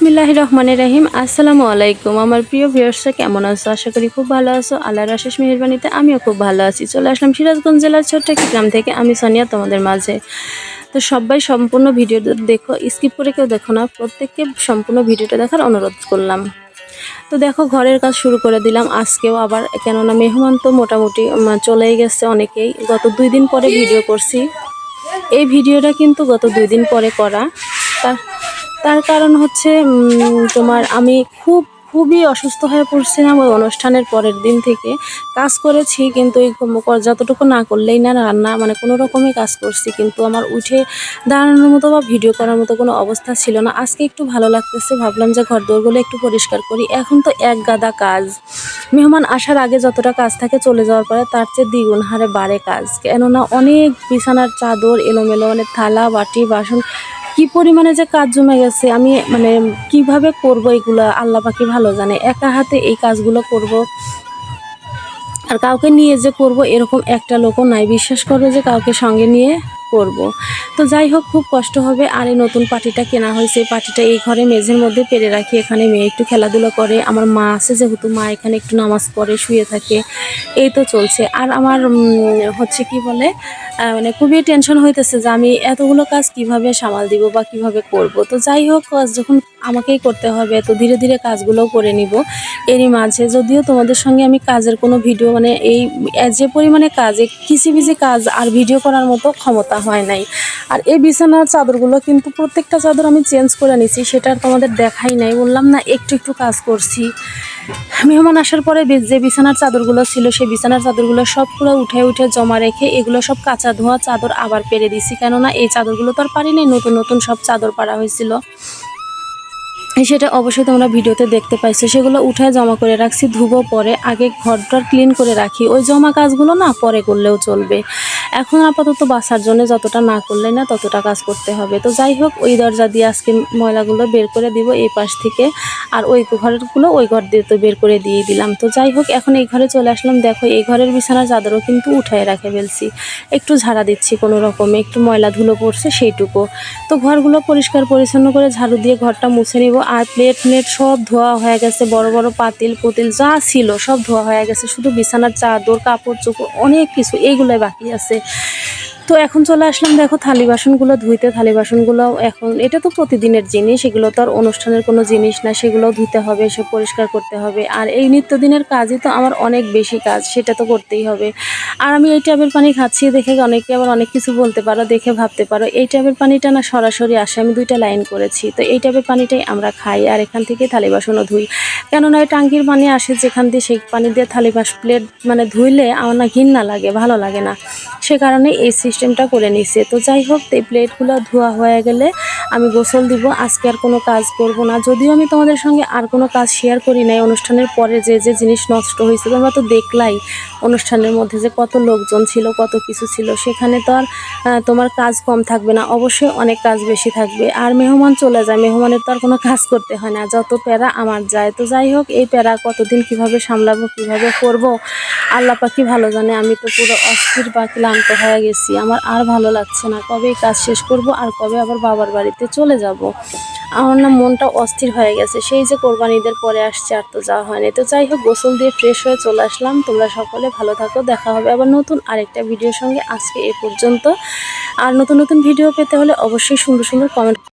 বিসমিল্লাহ রহমানের রাহিম। আসসালামু আলাইকুম। আমার প্রিয় ভিউয়ার্সরা, কেমন আছো? আশা করি খুব ভালো আছো। আল্লাহর আশেষ মেহরবানিতে আমিও খুব ভালো আছি। চলে আসলাম সিরাজগঞ্জ জেলার ছোট্ট একটি গ্রাম থেকে। আমি সোনিয়া, তোমাদের মাঝে। তো সবাই সম্পূর্ণ ভিডিও দেখো, স্কিপ করে কেউ দেখো না। প্রত্যেককে সম্পূর্ণ ভিডিওটা দেখার অনুরোধ করলাম। তো দেখো, ঘরের কাজ শুরু করে দিলাম। আজকেও আবার, কেননা মেহমান তো মোটামুটি চলেই গেছে অনেকেই। গত দুই দিন পরে ভিডিও করছি। এই ভিডিওটা কিন্তু গত দুই দিন পরে করা। তার তার কারণ হচ্ছে তোমার আমি খুব, খুবই অসুস্থ হয়ে পড়ছিলাম ওই অনুষ্ঠানের পরের দিন থেকে। কাজ করেছি কিন্তু ওই যতটুকু না করলেই না রান্না মানে কোনো রকমই কাজ করছি। কিন্তু আমার উঠে দাঁড়ানোর মতো বা ভিডিও করার মতো কোনো অবস্থা ছিল না। আজকে একটু ভালো লাগতেছে, ভাবলাম যে ঘর দৌড়গুলো একটু পরিষ্কার করি। এখন তো এক গাদা কাজ। মেহমান আসার আগে যতটা কাজ থাকে চলে যাওয়ার পরে তার চেয়ে দ্বিগুণ হারে বাড়ে কাজ। কেননা অনেক বিছানার চাদর, এলোমেলো মানে থালা, বাটি, বাসন কি পরিমাণে যে কাজ জমে গেছে, আমি মানে কীভাবে করব এগুলো আল্লাহ পাখি ভালো জানে। একা হাতে এই কাজগুলো করব, আর কাউকে নিয়ে যে করব এরকম একটা লোকও নাই। বিশ্বাস করবে যে কাউকে সঙ্গে নিয়ে করব। তো যাই হোক, খুব কষ্ট হবে। আর এই নতুন পাটিটা কেনা হয়েছে পাটিটা এই ঘরে মেঝের মধ্যে পেরে রাখি। এখানে মেয়ে একটু খেলাধুলা করে, আমার মা আছে যেহেতু, মা এখানে একটু নামাজ পড়ে, শুয়ে থাকে। এই তো চলছে। আর আমার হচ্ছে কি বলে মানে খুবই টেনশন হইতেছে যে আমি এতগুলো কাজ কীভাবে সামাল দিব বা কীভাবে করব। তো যাই হোক কাজ যখন আমাকেই করতে হবে, তো ধীরে ধীরে কাজগুলোও করে নিব। এরই মাঝে যদিও তোমাদের সঙ্গে আমি কাজের কোনো ভিডিও মানে এই যে পরিমাণে কাজে কিচিবিচি কাজ আর ভিডিও করার মতো ক্ষমতা হয় নাই। আর এই বিছানার চাদরগুলো কিন্তু প্রত্যেকটা চাদর আমি চেঞ্জ করে নিছি, সেটা আর তোমাদের দেখাই নাই। বললাম না, একটু একটু কাজ করছি। মেহমান আসার পরে যে বিছানার চাদরগুলো ছিল, সেই বিছানার চাদরগুলো সবগুলো উঠে উঠে জমা রেখে এগুলো সব কাঁচা ধোয়া চাদর আবার পেরে দিছি। কেননা এই চাদরগুলো তো আর পারি নাই, নতুন নতুন সব চাদর পারা হয়েছিল। সেটা অবশ্যই তোমরা ভিডিওতে দেখতে পাইছো। সেগুলো উঠায় জমা করে রাখছি, ধুবো পরে। আগে ঘরটা ক্লিন করে রাখি। ওই জমা কাজগুলো না পরে করলেও চলবে। এখন আপাতত বাসার জন্য যতটা না করলে না ততটা কাজ করতে হবে। তো যাই হোক, ওই দরজা দিয়ে আজকে ময়লাগুলো বের করে দিব এই পাশ থেকে। আর ওই ঘরেরগুলো ওই ঘর দিয়ে তো বের করে দিয়ে দিলাম। তো যাই হোক, এখন এই ঘরে চলে আসলাম। দেখো, এই ঘরের বিছানার চাদরও কিন্তু উঠায় রাখে ফেলছি। একটু ঝাড়া দিচ্ছি কোনো রকমে, একটু ময়লা ধুলো পড়ছে সেইটুকু। তো ঘরগুলো পরিষ্কার পরিচ্ছন্ন করে ঝাড়ু দিয়ে ঘরটা মুছে নিব। আর প্লেট প্লেট সব ধোয়া হয়ে গেছে। বড় বড় পাতিল পুতিল যা ছিল সব ধোয়া হয়ে গেছে। শুধু বিছানার চাদর, কাপড়, চোপড়, অনেক কিছু এইগুলোই বাকি আছে। তো এখন চলে আসলাম, দেখো থালি বাসনগুলো ধুইতে। থালি বাসনগুলো এখন, এটা তো প্রতিদিনের জিনিস, এগুলো তো আর অনুষ্ঠানের কোনো জিনিস না, সেগুলো ধুতে হবে সে পরিষ্কার করতে হবে। আর এই নিত্যদিনের কাজই তো আমার অনেক বেশি কাজ, সেটা তো করতেই হবে। আর আমি এই ট্যাবের পানি খাচ্ছি, দেখে অনেকে আবার অনেক কিছু বলতে পারো, দেখে ভাবতে পারো। এই ট্যাবের পানিটা না সরাসরি আসে, আমি দুইটা লাইন করেছি। তো এই ট্যাবের পানিটাই আমরা খাই, আর এখান থেকে থালি বাসনও ধুই। কেননা এই টাঙ্কির পানি আসে যেখান দিয়ে সেই পানি দিয়ে থালি বাস প্লেট মানে ধুইলে আমার না ঘিন্না লাগে, ভালো লাগে না। সে কারণে এই সিস্টেমটা করে নিছে তো যাই হোক, এই প্লেটগুলো ধোয়া হয়ে গেলে আমি গোসল দিব, আজকে আর কোনো কাজ করব না। যদিও আমি তোমাদের সঙ্গে আর কোনো কাজ শেয়ার করি নাই, অনুষ্ঠানের পরে যে যে জিনিস নষ্ট হয়েছে, তোমরা তো দেখলাই অনুষ্ঠানের মধ্যে যে কত লোকজন ছিল, কত কিছু ছিল। সেখানে তো আর তোমার কাজ কম থাকবে না, অবশ্যই অনেক কাজ বেশি থাকবে। আর মেহমান চলে যায়, মেহমানের তো আর কোনো কাজ করতে হয় না, যত প্যারা আমার যায়। তো যাই হোক, এই প্যারা কতদিন কীভাবে সামলাবো, কীভাবে করব, আল্লাহ পাখি ভালো জানে। আমি তো পুরো অস্থির বা ক্লান্ত হয়ে গেছি, আমার আর ভালো লাগছে না। কবে কাজ শেষ করব, আর কবে আবার বাবার বাড়িতে চলে যাব। আমার না মনটা অস্থির হয়ে গেছে। সেই যে কোরবান ঈদের পরে আসছে আর তো যাওয়া হয়নি। তো যাই হোক, গোসল দিয়ে ফ্রেশ হয়ে চলে আসলাম। তোমরা সকলে ভালো থাকো। দেখা হবে আবার নতুন আরেকটা ভিডিওর সঙ্গে আজকে এ পর্যন্ত। আর নতুন নতুন ভিডিও পেতে হলে অবশ্যই সুন্দর সুন্দর কমেন্ট